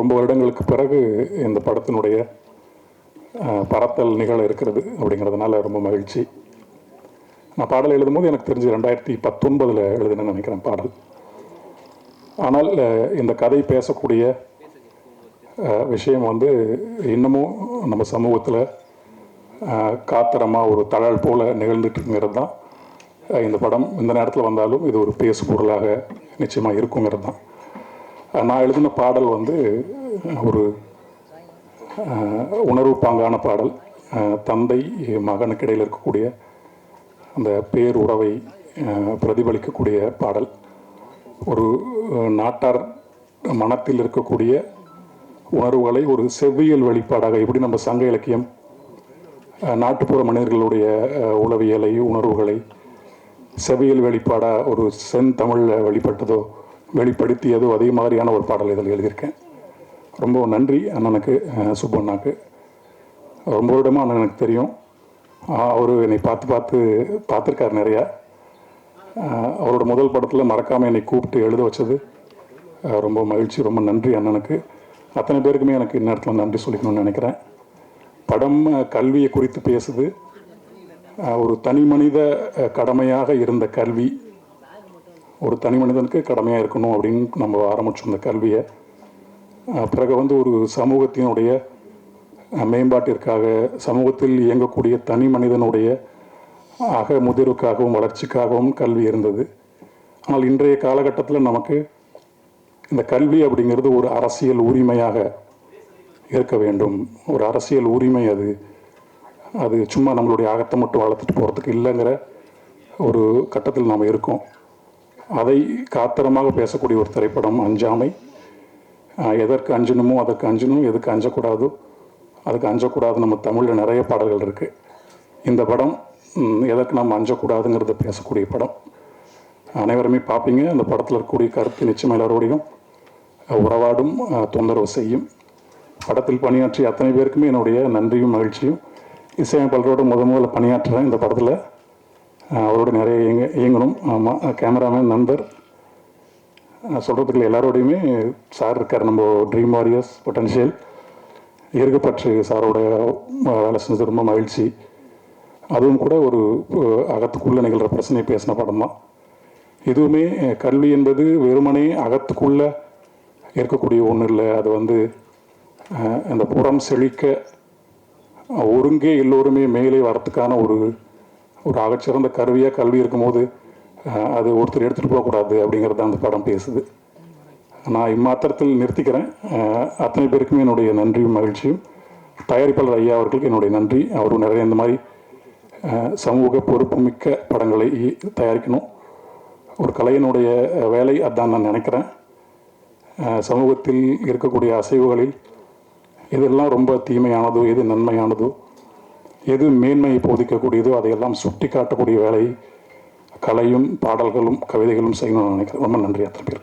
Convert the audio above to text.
ரொம்ப வருடங்களுக்கு பிறகு இந்த படத்தினுடைய பரத்தல் நிகழ இருக்கிறது அப்படிங்கிறதுனால ரொம்ப மகிழ்ச்சி. நான் பாடல் எழுதும்போது எனக்கு தெரிஞ்சு ரெண்டாயிரத்தி பத்தொன்பதில் எழுதினேன்னு நினைக்கிறேன் பாடல். ஆனால் இந்த கதை பேசக்கூடிய விஷயம் வந்து இன்னமும் நம்ம சமூகத்தில் காத்திரமாக ஒரு தழல் போல் நிகழ்ந்துட்டு இருக்குங்கிறது தான் இந்த படம் இந்த நேரத்தில் வந்தாலும் இது ஒரு பேசு பொருளாக நிச்சயமாக இருக்குங்கிறது தான். நான் எழுதின பாடல் வந்து ஒரு உணர்வு பாங்கான பாடல். தந்தை மகனுக்கு இடையில் இருக்கக்கூடிய அந்த பேருறவை பிரதிபலிக்கக்கூடிய பாடல். ஒரு நாட்டார் மனத்தில் இருக்கக்கூடிய உணர்வுகளை ஒரு செவ்வியல் வெளிப்பாடாக எப்படி நம்ம சங்க இலக்கியம் நாட்டுப்புற மனிதர்களுடைய உளவியலை உணர்வுகளை செவியல் வெளிப்பாடாக ஒரு செந்தமிழில் வெளிப்பட்டதோ வெளிப்படுத்தியதோ அதே மாதிரியான ஒரு பாடல் இதில் எழுதியிருக்கேன். ரொம்ப நன்றி அண்ணனுக்கு சுப்பண்ணாக்கு அண்ணாக்கு. ரொம்ப வருடமாக அண்ணன் எனக்கு தெரியும். அவர் என்னை பார்த்து பார்த்து பார்த்துருக்காரு நிறையா. அவரோட முதல் படத்தில் மறக்காமல் என்னை கூப்பிட்டு எழுத வச்சது. ரொம்ப மகிழ்ச்சி ரொம்ப நன்றி அண்ணனுக்கு. அத்தனை பேருக்குமே எனக்கு இந்நேரத்தில் நன்றி சொல்லிக்கணும்னு நினைக்கிறேன். படம் கல்வியை குறித்து பேசுது. ஒரு தனி மனித கடமையாக இருந்த கல்வி ஒரு தனி மனிதனுக்கு கடமையாக இருக்கணும் அப்படின்னு நம்ம ஆரம்பித்தோம் இந்த கல்வியை. பிறகு வந்து ஒரு சமூகத்தினுடைய மேம்பாட்டிற்காக சமூகத்தில் இயங்கக்கூடிய தனி மனிதனுடைய அக முதிர்வுக்காகவும் வளர்ச்சிக்காகவும் கல்வி இருந்தது. ஆனால் இன்றைய காலகட்டத்தில் நமக்கு இந்த கல்வி அப்படிங்கிறது ஒரு அரசியல் உரிமையாக இருக்க வேண்டும். ஒரு அரசியல் உரிமை அது. அது சும்மா நம்மளுடைய அகத்தை மட்டும் வளர்த்துட்டு போகிறதுக்கு இல்லைங்கிற ஒரு கட்டத்தில் நாம் இருக்கோம். அதை காத்திரமாக பேசக்கூடிய ஒரு திரைப்படம் அஞ்சாமை. எதற்கு அஞ்சணுமோ அதற்கு அஞ்சணும் எதுக்கு அஞ்சக்கூடாதோ அதுக்கு அஞ்சக்கூடாது நம்ம தமிழில் நிறைய பாடல்கள் இருக்குது இந்த படம் எதற்கு நம்ம அஞ்சக்கூடாதுங்கிறத பேசக்கூடிய படம். அனைவருமே பார்ப்பீங்க. அந்த படத்தில் இருக்கக்கூடிய கருத்து நிச்சயம் எல்லாரோடையும் உறவாடும் தொந்தரவு செய்யும். படத்தில் பணியாற்றிய அத்தனை பேருக்குமே என்னுடைய நன்றியும் மகிழ்ச்சியும். இசையமைப்பாளரோட முத முதல்ல பணியாற்றுறேன் இந்த படத்தில் அவரோட நிறைய இயங்க இயங்கணும். ஆமாம் கேமராமேன் நண்பர். சொல்கிறதுக்குள்ள எல்லாரோடையுமே சார் இருக்கார் நம்ம ட்ரீம் வாரியர்ஸ் பொட்டன்ஷியல் இருக்கப்பற்று சாரோட வேலை செஞ்சது ரொம்ப மகிழ்ச்சி. அதுவும் கூட ஒரு அகத்துக்குள்ளே அகத்துக்குள்ள நிகழ்கிற பிரச்சனை பேசின படம் தான் இதுவுமே கல்வி என்பது வெறுமனே அகத்துக்குள்ள இருக்கக்கூடிய ஒன்றும் இல்லை. அது வந்து அந்த புறம் செழிக்க ஒருங்கே எல்லோருமே மேலே வரத்துக்கான ஒரு ஒரு ஆகச்சிறந்த கருவியாக கல்வி இருக்கும்போது அது ஒருத்தர் எடுத்துகிட்டு போகக்கூடாது அப்படிங்கிறது அந்த படம் பேசுது. நான் இம்மாத்திரத்தில் நிறுத்திக்கிறேன். அத்தனை பேருக்குமே என்னுடைய நன்றியும் மகிழ்ச்சியும். தயாரிப்பாளர் ஐயா அவர்களுக்கு என்னுடைய நன்றி. அவரும் நிறைய இந்த மாதிரி சமூக பொறுப்புமிக்க படங்களை தயாரிக்கணும். ஒரு கலையினுடைய வேலை அதான் நான் நினைக்கிறேன். சமூகத்தில் இருக்கக்கூடிய அசைவுகளில் எதெல்லாம் ரொம்ப தீமையானதோ எது நன்மையானதோ எது மேன்மையை போதிக்கக்கூடியதோ அதையெல்லாம் சுட்டி காட்டக்கூடிய வேலை கலையும் பாடல்களும் கவிதைகளும் செய்யணும்னு நினைக்கிறேன். ரொம்ப நன்றி அத்தனை பேருக்கும்.